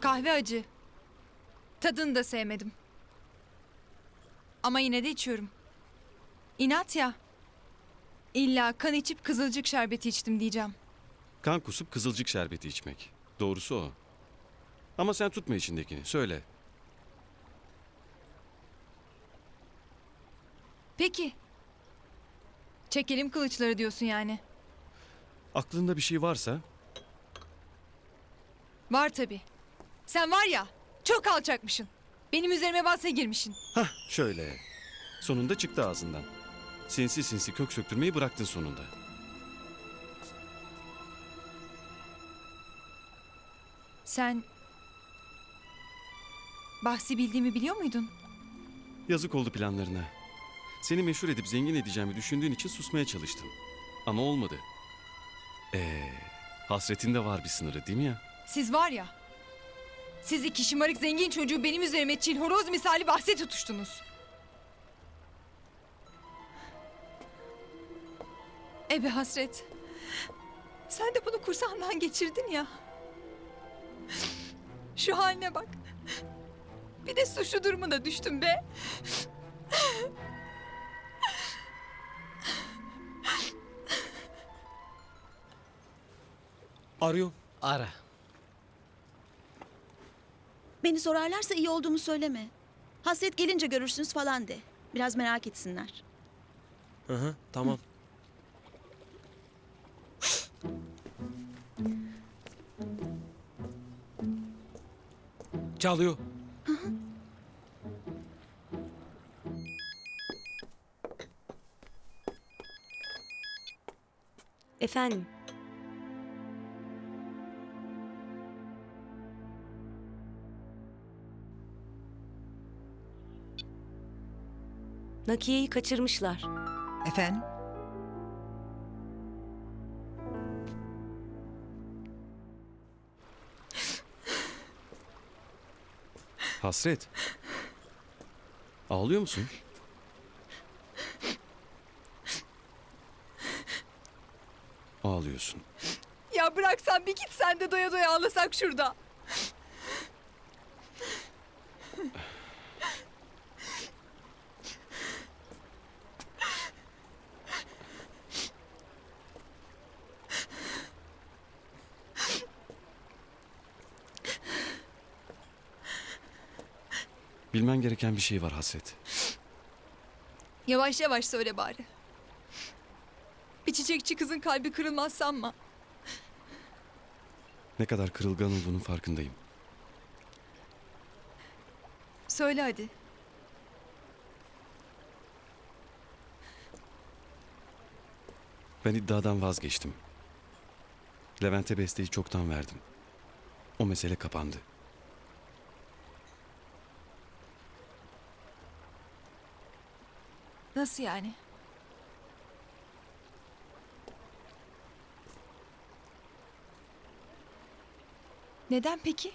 Kahve acı. Tadını da sevmedim. Ama yine de içiyorum. İnat ya. İlla kan içip kızılcık şerbeti içtim diyeceğim. Kan kusup kızılcık şerbeti içmek. Doğrusu o. Ama sen tutma içindekini. Söyle. Peki. Çekelim kılıçları diyorsun yani. Aklında bir şey varsa Var tabii. Sen var ya çok alçakmışsın. Benim üzerime bahse girmişsin. Hah şöyle. Sonunda çıktı ağzından. Sinsi sinsi kök söktürmeyi bıraktın sonunda. Sen bahsi bildiğimi biliyor muydun? Yazık oldu planlarına. Seni meşhur edip zengin edeceğimi düşündüğün için susmaya çalıştım. Ama olmadı. Ee, hasretin de var bir sınırı değil mi ya? Siz var ya. Siz iki şımarık zengin çocuğu benim üzerime çil horoz misali bahse tutuştunuz. Ebe hasret. Sen de bunu kursağından geçirdin ya. Şu haline bak. Bir de suçlu durumuna düştüm be. Arıyorum. Ara. Beni sorarlarsa iyi olduğumu söyleme. Hasret gelince görürsünüz falan de. Biraz merak etsinler. Hı hı, tamam. Çalıyor. Efendim? Nakiye'yi kaçırmışlar. Efendim? Hasret. Ağlıyor musun? Ağlıyorsun. Ya bıraksan bir git sen de doya doya ağlasak şurada. Bilmen gereken bir şey var Hasret. Yavaş yavaş söyle bari. Bir çiçekçi kızın kalbi kırılmaz sanma. Ne kadar kırılgan olduğunun farkındayım. Söyle hadi. Ben iddiadan vazgeçtim. Levent'e besteyi çoktan verdim. O mesele kapandı. Nasıl yani? Neden peki?